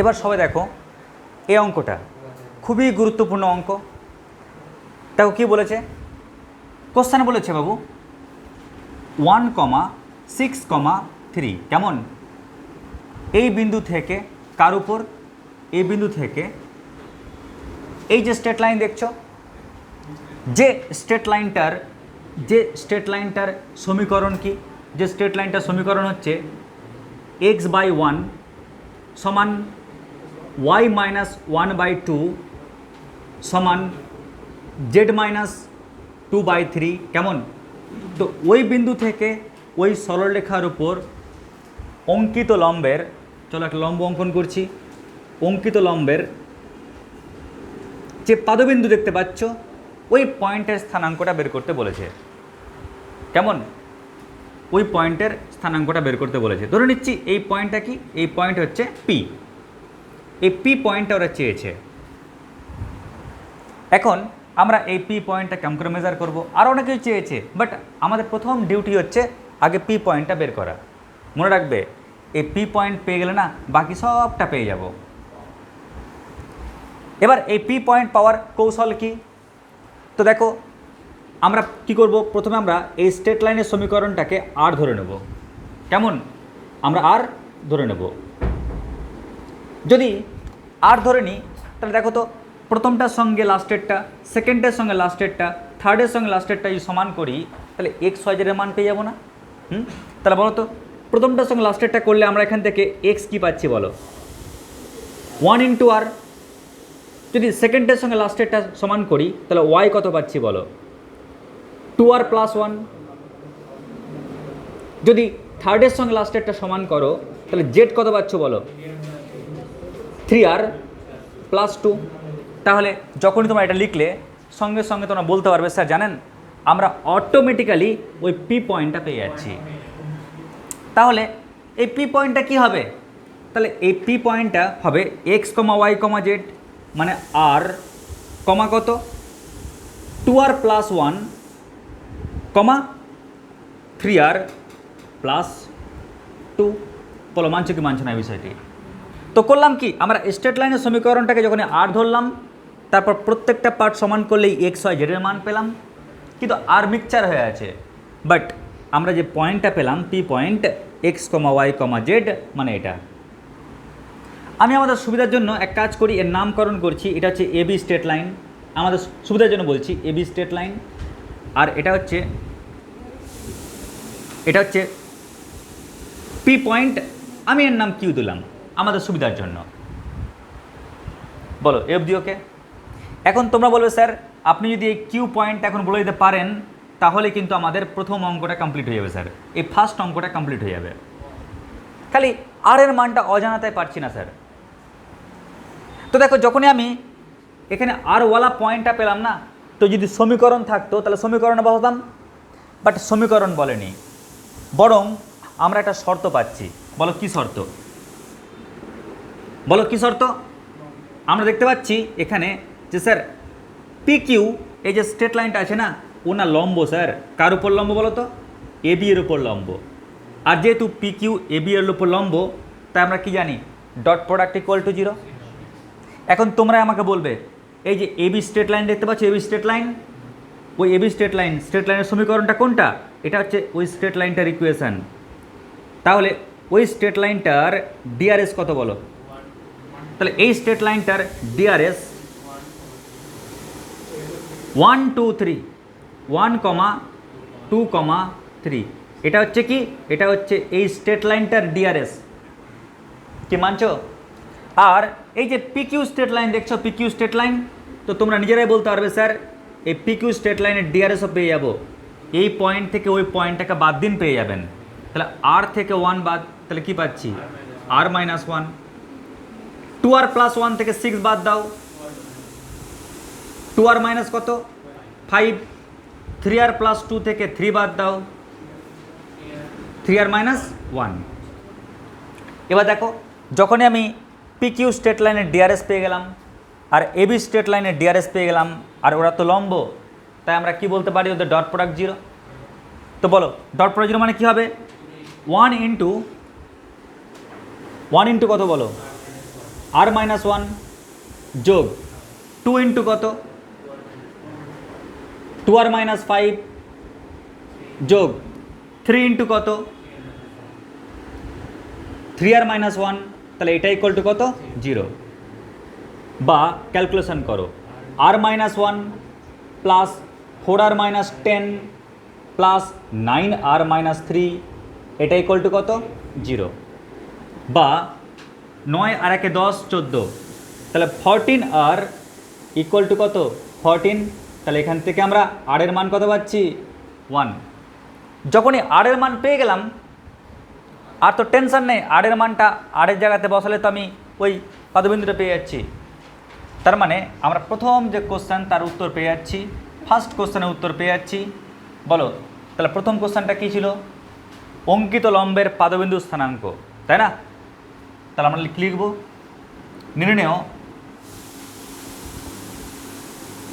এবার সবাই দেখো, এই অঙ্কটা খুবই গুরুত্বপূর্ণ অঙ্ক। দেখো কি বলেছে? কোশ্চানে বলেছে বাবু one comma six comma three কেমন? এই বিন্দু থেকে কার উপর? এই বিন্দু থেকে এই যে স্ট্রেট লাইন দেখছ, যে স্ট্রেট লাইনটার যে স্ট্রেট লাইনটার সমীকরণ কি? যে স্ট্রেট লাইনটার সমীকরণ হচ্ছে এক্স বাই ওয়ান সমান y minus one by two সমান z minus two by three কেমন? তো ওই বিন্দু থেকে ওই সরলরেখার উপর অঙ্কিত লম্বের, চলো একটা লম্ব অঙ্কন করছি, অঙ্কিত লম্বের যে পাদবিন্দু দেখতে পাচ্ছ, ওই পয়েন্টের স্থানাঙ্কটা বের করতে বলেছে। কেমন? ওই পয়েন্টের স্থানাঙ্কটা বের করতে বলেছে। ধরে নিচ্ছি এই পয়েন্টটা কি? এই পয়েন্ট হচ্ছে পি এই পি পয়েন্টটা ওরা চেয়েছে। এখন আমরা এই পি পয়েন্টটা করে মেজার করব। আরও অনেক কিছু চেয়েছে বাট আমাদের প্রথম ডিউটি হচ্ছে আগে পি পয়েন্টটা বের করা। মনে রাখবে, এই পি পয়েন্ট পেয়ে গেলে না বাকি সবটা পেয়ে যাব। এবার এই পি পয়েন্ট পাওয়ার কৌশল কি? তো দেখো, আমরা কি করব? প্রথমে আমরা এই স্টেট লাইনের সমীকরণটাকে আর ধরে নেব। কেমন? আমরা আর ধরে নেব। যদি আর ধরে নিই তাহলে দেখো তো প্রথমটার সঙ্গে লাস্টেরটা সেকেন্ডের সঙ্গে লাস্টেরটা থার্ডের সঙ্গে লাস্টেরটা যদি সমান করি, তাহলে এক্স ওয়াইজের মান পেয়ে যাব না? হুম? তাহলে বলো তো, প্রথমটার সঙ্গে লাস্টেরটা করলে আমরা এখান থেকে এক্স কী পাচ্ছি বলো? ওয়ান ইন্টু আর যদি সেকেন্ডের সঙ্গে লাস্টেরটা সমান করি, তাহলে ওয়াই কত পাচ্ছি বলো? টু আর প্লাস ওয়ান যদি থার্ডের সঙ্গে লাস্টেরটা সমান করো, তাহলে জেড কত পাচ্ছ বলো? থ্রি আর প্লাস টু তাহলে যখনই তোমরা এটা লিখলে, সঙ্গে সঙ্গে তোমরা বলতে পারবে, স্যার, জানেন, আমরা অটোমেটিক্যালি ওই পি পয়েন্টটা পেয়ে যাচ্ছি। তাহলে এই পি পয়েন্টটা কি হবে? তাহলে এই পি পয়েন্টটা হবে x comma y comma z মানে আর কমা কত? Two r plus one comma three r plus two বলো, মানছো কি, মানছো না বিষয়টি? তো করলাম কি? আমরা স্টেট লাইনের সমীকরণটাকে যখন আর ধরলাম, তারপর প্রত্যেকটা পার্ট সমান করলেই এক্স ওয়াই জেডের মান পেলাম। কিন্তু আর মিক্সচার হয়ে আছে। বাট আমরা যে পয়েন্টটা পেলাম P point x comma y comma z মানে এটা। আমি আমাদের সুবিধার জন্য এক কাজ করি, এর নামকরণ করছি, এটা হচ্ছে এবি স্টেট লাইন আমাদের সুবিধার জন্য বলছি এবি স্টেট লাইন আর এটা হচ্ছে এটা হচ্ছে পি পয়েন্ট আমি এর নাম কিউ দিলাম। আমাদের সুবিধার জন্য। বলো, এফ ওকে এখন তোমরা বলবে, স্যার, আপনি যদি এই কিউ পয়েন্ট এখন বলে দিতে পারেন, তাহলে কিন্তু আমাদের প্রথম অঙ্কটা কমপ্লিট হয়ে যাবে, স্যার। এই ফার্স্ট অঙ্কটা কমপ্লিট হয়ে যাবে। খালি আর এর মানটা অজানাতে পারছি না, স্যার। তো দেখো, যখনই আমি এখানে আর ওয়ালা পয়েন্টটা পেলাম না, তো যদি সমীকরণ থাকতো, তাহলে সমীকরণে বসাতাম। বাট সমীকরণ বলেনি। বরং আমরা একটা শর্ত পাচ্ছি। বলো, কি শর্ত? বলো কি শর্ত? আমরা দেখতে পাচ্ছি এখানে যে স্যার পি কিউ এই যে স্ট্রেট লাইনটা আছে না ও না লম্ব স্যার। কার উপর লম্ব বলো তো? এ বি এর উপর লম্ব। আর যেহেতু পি কিউ বি এর উপর লম্ব, তাই আমরা কি জানি? Dot product equal to zero এখন তোমরা আমাকে বলবে, এই যে এ বি স্ট্রেট লাইন দেখতে পাচ্ছ? এ বি স্ট্রেট লাইন ওই A B straight line straight লাইনের সমীকরণটা কোনটা? এটা হচ্ছে ওই স্ট্রেট লাইনটার ইকুয়েশন তাহলে ওই স্ট্রেট লাইনটার ডিআরএস কত বলো? তাহলে এই straight লাইনটার DRS one two three one comma two comma three এটা হচ্ছে কি? এটা হচ্ছে এই স্ট্রেট লাইনটার ডিআরএস কি মানছো? আর এই যে পিকিউ স্ট্রেট লাইন দেখছ পিকিউ স্ট্রেট লাইন তো তোমরা নিজেরাই বলতে পারবে, স্যার, এই পিকিউ স্ট্রেট লাইনের ডিআরএসও পেয়ে যাব। এই পয়েন্ট থেকে ওই পয়েন্টটাকে বাদ দিন, পেয়ে যাবেন। তাহলে আর থেকে ওয়ান বাদ, তাহলে কি পাচ্ছি? R minus one two r plus one থেকে সিক্স বাদ দাও। টু আর মাইনাস কত? Five. Three r plus two থেকে থ্রি বাদ দাও। Three r minus one. এবার দেখো, যখনই আমি পিকিউ স্টেট লাইনের ডিআরএস পেয়ে গেলাম আর এবি স্টেট লাইনের ডিআরএস পেয়ে গেলাম, আর ওরা তো লম্ব, তাই আমরা কি বলতে পারি ওদের ডট প্রোডাক্ট জিরো? তো বলো, ডট প্রোডাক্ট জিরো মানে কী হবে? ওয়ান ইন্টু ওয়ান ইন্টু কত বলো? আর মাইনাস ওয়ান যোগ টু ইন্টু কত? টু আর মাইনাস ফাইভ যোগ থ্রি ইন্টু কত? থ্রি আর মাইনাস ওয়ান তাহলে এটা ইকুয়াল টু কত? জিরো বা ক্যালকুলেশন করো। R minus one plus four r minus ten plus nine r minus three এটা ইকুয়াল টু কত? জিরো বা নয় আর একে দশ, চোদ্দ। তাহলে ফরটিন আর ইকুয়াল টু কত? ফরটিন তাহলে এখান থেকে আমরা আর এর মান কত পাচ্ছি? ওয়ান যখনই আর মান পেয়ে গেলাম, আর তো টেনশন নেই আর এর মানটা আর এর জায়গাতে বসালে তো আমি ওই পাদবিন্দুটা পেয়ে যাচ্ছি। তার মানে আমরা প্রথম যে কোশ্চেন তার উত্তর পেয়ে যাচ্ছি ফার্স্ট কোশ্চেনের উত্তর পেয়ে যাচ্ছি। বলো, তাহলে প্রথম কোশ্চেনটা কী ছিল? অঙ্কিত লম্বের পাদবিন্দু স্থানাঙ্ক, তাই না? তাহলে আমরা লিখ- লিখব। নির্ণয়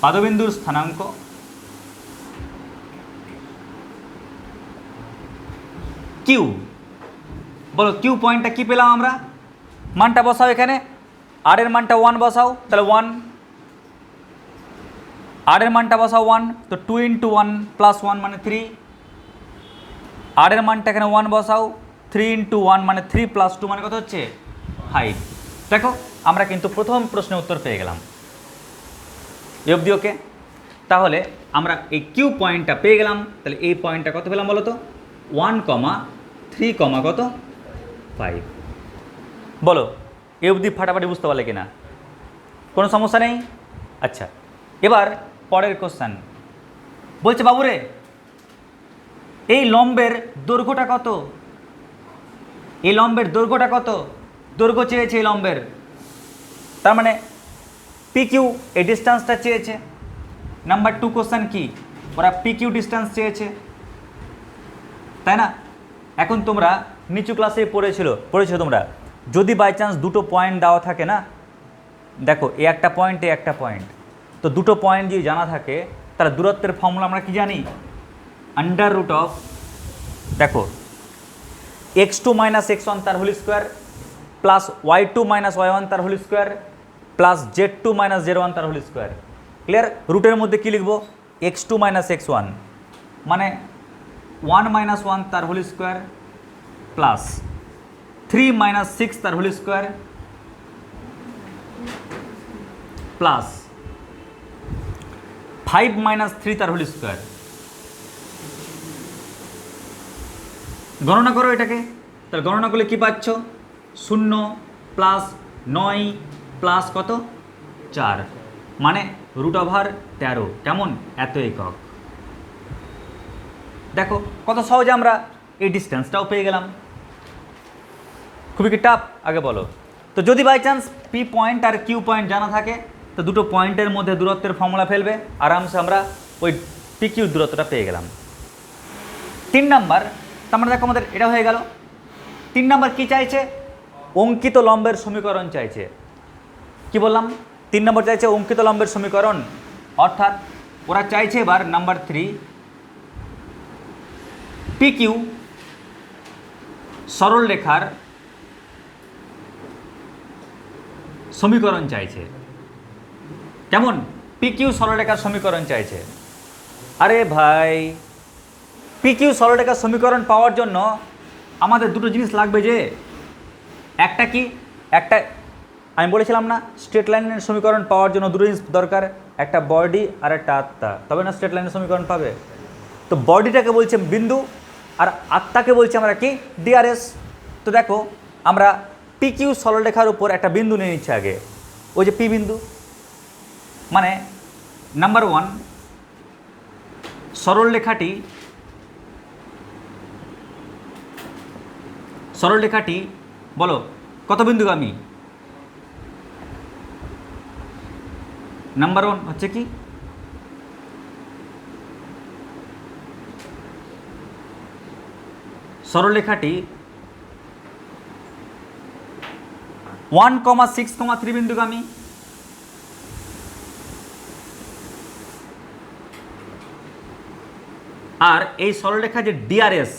পাদবিন্দুর স্থানাঙ্ক। কিউ বলো কিউ পয়েন্টটা কি পেলাম আমরা? মানটা বসাও এখানে। আর এর মানটা ওয়ান বসাও, তাহলে ওয়ান আর এর মানটা বসাও ওয়ান তো two into one plus one মানে থ্রি আর এর মানটা এখানে ওয়ান বসাও থ্রি ইন্টু ওয়ান মানে থ্রি প্লাস টু মানে কত হচ্ছে? ফাইভ দেখো, আমরা কিন্তু প্রথম প্রশ্নের উত্তর পেয়ে গেলাম। এ অবধি ওকে? তাহলে আমরা এই কিউ পয়েন্টটা পেয়ে গেলাম। তাহলে এই পয়েন্টটা কত পেলাম বলো তো? ওয়ান কমা থ্রি কমা কত? ফাইভ। বলো, এ অবধি ফাটাফাটি বুঝতে পারলে কিনা? কোনো সমস্যা নেই? আচ্ছা এবার পরের কোশ্চেন বলছে, বাবুরে, এই লম্বের দৈর্ঘ্যটা কত? এই লম্বের দৈর্ঘ্যটা কত? দৈর্ঘ্য চেয়েছে এই লম্বের। তার মানে পি কিউ এই ডিস্টেন্সটা চেয়েছে। নাম্বার টু কোশ্চেন কি? ওরা পি কিউ ডিস্টেন্স চেয়েছে। তাই না? এখন তোমরা নিচু ক্লাসে পড়েছিল, পড়েছো তোমরা? যদি বাই চান্স দুটো পয়েন্ট দেওয়া থাকে না, দেখো, এ একটা পয়েন্ট এ একটা পয়েন্ট তো দুটো পয়েন্ট যদি জানা থাকে তার দূরত্বের ফর্মুলা আমরা কি জানি? আন্ডার রুট অফ দেখো x two minus x one তার whole square plus y two minus y one তার whole square plus z two minus z one তার হোল স্কোয়ার। ক্লিয়ার রুটের মধ্যে কী লিখব? X two minus x one মানে one minus one তার whole square plus three minus six তার whole square plus five minus three তার whole square. গণনা করো এটাকে। তাহলে গণনা করলে কী পাচ্ছ? শূন্য প্লাস নয় প্লাস কত? চার। মানে রুট ওভার তেরো। কেমন? এত একক। দেখো, কত সহজে আমরা এই ডিস্টেন্সটাও পেয়ে গেলাম। খুবই কি টাফ আগে বলো। তো যদি বাই চান্স পি পয়েন্ট আর কিউ পয়েন্ট জানা থাকে, তো দুটো পয়েন্টের মধ্যে দূরত্বের ফর্মুলা ফেলবে। আরামসে আমরা ওই পি কিউ দূরত্বটা পেয়ে গেলাম। তিন নাম্বার তার মানে দেখো আমাদের এটা হয়ে গেল। তিন নাম্বার কি চাইছে? অঙ্কিত লম্বের সমীকরণ চাইছে। কি বললাম? তিন নম্বর চাইছে অঙ্কিত লম্বের সমীকরণ। অর্থাৎ ওরা চাইছে এবার নাম্বার থ্রি। পি কিউ সরল রেখার সমীকরণ চাইছে। কেমন? পি কিউ সরলরেখার সমীকরণ চাইছে। আরে ভাই পি কিউ সরলরেখার সমীকরণ পাওয়ার জন্য আমাদের দুটো জিনিস লাগবে যে একটা কি? একটা, আমি বলেছিলাম না স্ট্রেট লাইনের সমীকরণ পাওয়ার জন্য দুটো জিনিস দরকার, একটা বডি আর একটা আত্মা। তবে না স্ট্রেট লাইনের সমীকরণ পাবে? তো বডিটাকে বলছে বিন্দু, আর আত্মাকে বলছি আমরা কি? ডিআরএস তো দেখো, আমরা পি কিউ সরলরেখার উপর একটা বিন্দু নিয়ে নিচ্ছি আগে। ওই যে পি বিন্দু। মানে নাম্বার ওয়ান সরলরেখাটি সরলরেখাটি বলো, কত বিন্দুগামী নাম্বার ওয়ান হচ্ছে কি? সরলরেখাটি one comma six comma three বিন্দুগামী আর এই সরলরেখা যে ডিআরএস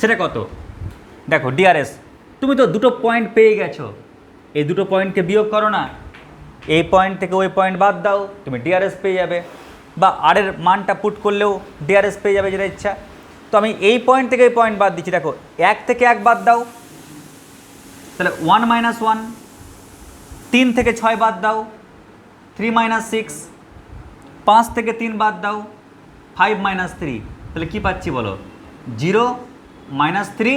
সেটা কত? দেখো ডিআরএস তুমি তো দুটো পয়েন্ট পেয়ে গেছো। এই দুটো পয়েন্টকে বিয়োগ করো না। এই পয়েন্ট থেকে ওই পয়েন্ট বাদ দাও, তুমি ডিআরএস পেয়ে যাবে। বা আরের মানটা পুট করলেও ডিআরএস পেয়ে যাবে যেটা ইচ্ছা। তো আমি এই পয়েন্ট থেকে এই পয়েন্ট বাদ দিচ্ছি। দেখো, এক থেকে এক বাদ দাও। তাহলে ওয়ান মাইনাস ওয়ান তিন থেকে ছয় বাদ দাও। থ্রি মাইনাস সিক্স পাঁচ থেকে তিন বাদ দাও। ফাইভ মাইনাস থ্রি তাহলে কী পাচ্ছি বলো? জিরো মাইনাস থ্রি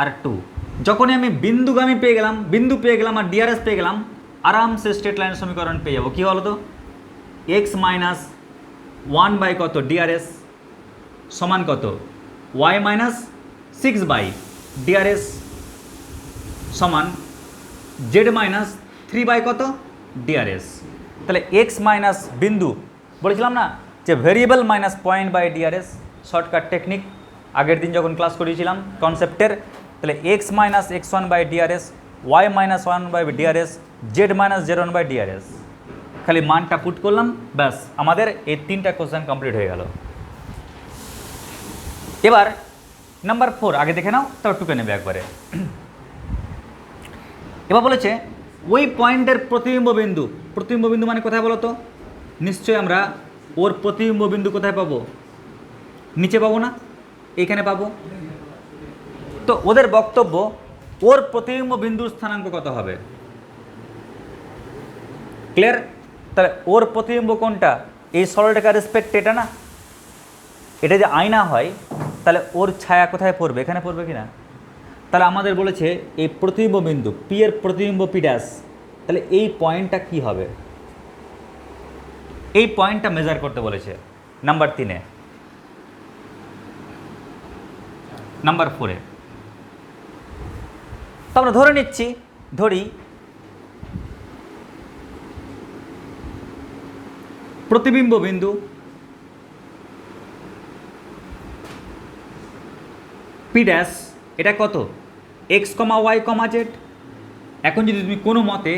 আর টু যখনই আমি বিন্দুগামী পেয়ে গেলাম, বিন্দু পেয়ে গেলাম আর ডিআরএস পেয়ে গেলাম, আরামসে স্টেট লাইনের সমীকরণ পেয়ে যাব। কী বলো তো? এক্স মাইনাস ওয়ান বাই কত? ডিআরএস সমান কত? Y minus six by DRS সমান জেড মাইনাস থ্রি বাই কত? ডিআরএস তাহলে এক্স মাইনাস বিন্দু, বলেছিলাম না যে variable minus point by DRS shortcut technique আগের দিন যখন ক্লাস করিয়েছিলাম কনসেপ্টের তাহলে x minus x one by DRS y minus one by DRS z minus z one by DRS খালি মানটা পুট করলাম, ব্যাস, আমাদের এই তিনটা কোশ্চেন কমপ্লিট হয়ে গেল। এবার নাম্বার ফোর আগে দেখে নাও, তারপর টুকে নেবে একবারে। এবার বলেছে, ওই পয়েন্টের প্রতিবিম্ব বিন্দু প্রতিবিম্ব বিন্দু মানে কোথায় বলো তো? নিশ্চয়ই আমরা ওর প্রতিবিম্ব বিন্দু কোথায় পাবো? নিচে পাবো না? এখানে পাবো? তো ওদের বক্তব্য, ওর প্রতিবিম্ব বিন্দুর স্থানাঙ্ক কত হবে? ক্লিয়ার তাহলে ওর প্রতিবিম্ব কোনটা? এই সরলরেখার রেসপেক্ট এটা না? এটা যে আয়না হয়, তাহলে ওর ছায়া কোথায় পড়বে? এখানে পড়বে কি না তাহলে আমাদের বলেছে এই প্রতিবিম্ব বিন্দু পি এর প্রতিবিম্ব পি তাহলে এই পয়েন্টটা কি হবে? এই পয়েন্টটা মেজার করতে বলেছে নাম্বার তিনে। নাম্বার ফোরে তো আমরা ধরে নিচ্ছি, ধরি। প্রতিবিম্ব বিন্দু। পি ড্যাশ এটা কত? X comma y comma z এখন যদি তুমি কোনো মতে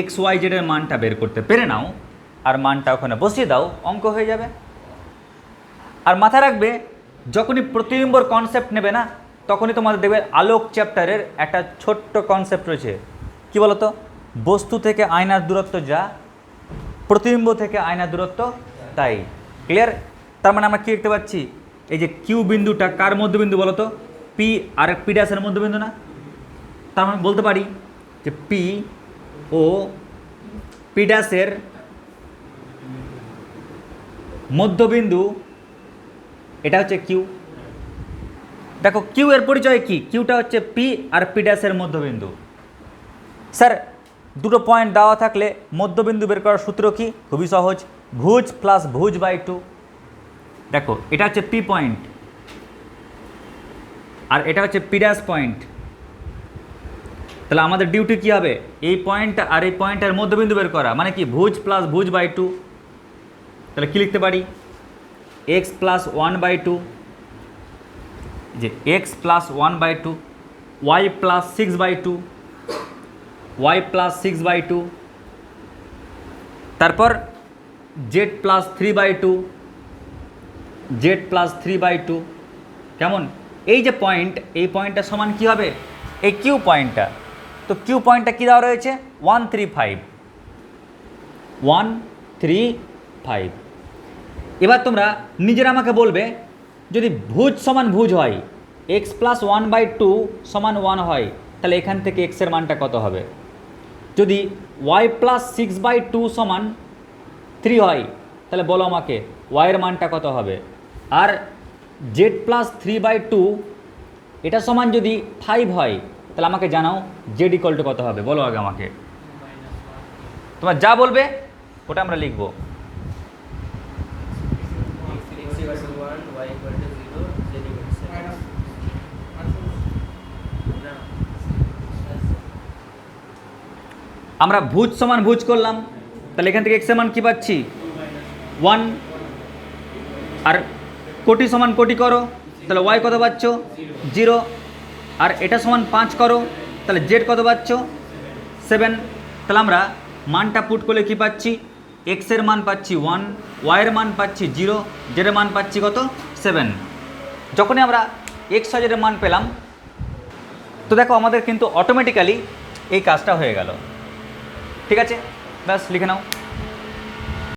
এক্স ওয়াই জেডের মানটা বের করতে পেরে নাও, আর মানটা ওখানে বসিয়ে দাও, অঙ্ক হয়ে যাবে। আর মাথায় রাখবে, যখনই প্রতিবিম্বর কনসেপ্ট নেবে না তখনই তোমাদের দেখবে আলোক চ্যাপ্টারের একটা ছোট্ট কনসেপ্ট রয়েছে। কি বলতো? বস্তু থেকে আয়নার দূরত্ব যা, প্রতিবিম্ব থেকে আয়নার দূরত্ব তাই। ক্লিয়ার তার মানে আমরা কী দেখতে পাচ্ছি? এই যে কিউ বিন্দুটা কার মধ্যবিন্দু বলো তো পি আর পি ড্যাশের মধ্যবিন্দু না? তার মানে বলতে পারি যে পি ও পি ড্যাশের মধ্যবিন্দু, এটা হচ্ছে কিউ দেখো, কিউ এর পরিচয় কি? কিউটা হচ্ছে পি আর পি ড্যাশের মধ্যবিন্দু। স্যার, দুটো পয়েন্ট দেওয়া থাকলে মধ্যবিন্দু বের করার সূত্র কি? খুবই সহজ। ভুজ প্লাস ভুজ বাই টু দেখো, এটা হচ্ছে পি পয়েন্ট আর এটা হচ্ছে পি ড্যাশ পয়েন্ট তাহলে আমাদের ডিউটি কী হবে? এই পয়েন্ট আর এই পয়েন্টের মধ্যবিন্দু বের করা। মানে কি? ভুজ প্লাস ভুজ বাই টু তাহলে কী লিখতে পারি? X plus one by two যে x plus one by two y plus six by two y plus six by two তারপর z plus three by two z plus three by two কেমন? এই যে point এই পয়েন্টটা সমান কী হবে? এই কিউ পয়েন্টটা তো কিউ পয়েন্টটা কী দেওয়া রয়েছে? One three five one three five এবার তোমরা নিজেরা আমাকে বলবে যদি ভুজ সমান ভুজ হয় x plus one by two সমান ওয়ান হয় তাহলে এখান থেকে এক্সের মানটা কত হবে? যদি y plus six by two সমান থ্রি হয় তাহলে বলো আমাকে ওয়াইয়ের মানটা কত হবে? আর z plus three by two এটা সমান যদি ফাইভ হয় তাহলে আমাকে জানাও জেড ইকল টু কত হবে? বলো আগে আমাকে। তোমার যা বলবে ওটা আমরা লিখব। আমরা ভুজ সমান ভুজ করলাম, তাহলে এখান থেকে এক্সের মান কী পাচ্ছি? ওয়ান আর কোটি সমান কোটি করো, তাহলে ওয়াই কত পাচ্ছ? জিরো আর এটা সমান পাঁচ করো, তাহলে জেড কত পাচ্ছ? সেভেন তাহলে আমরা মানটা পুট করলে কী পাচ্ছি? এক্সের মান পাচ্ছি ওয়ান ওয়াইয়ের মান পাচ্ছি জিরো জেডের মান পাচ্ছি কত? সেভেন যখনই আমরা এক্স জেডের মান পেলাম, তো দেখো আমাদের কিন্তু অটোমেটিক্যালি এই কাজটা হয়ে গেল। ঠিক আছে? ব্যাস লিখে নাও।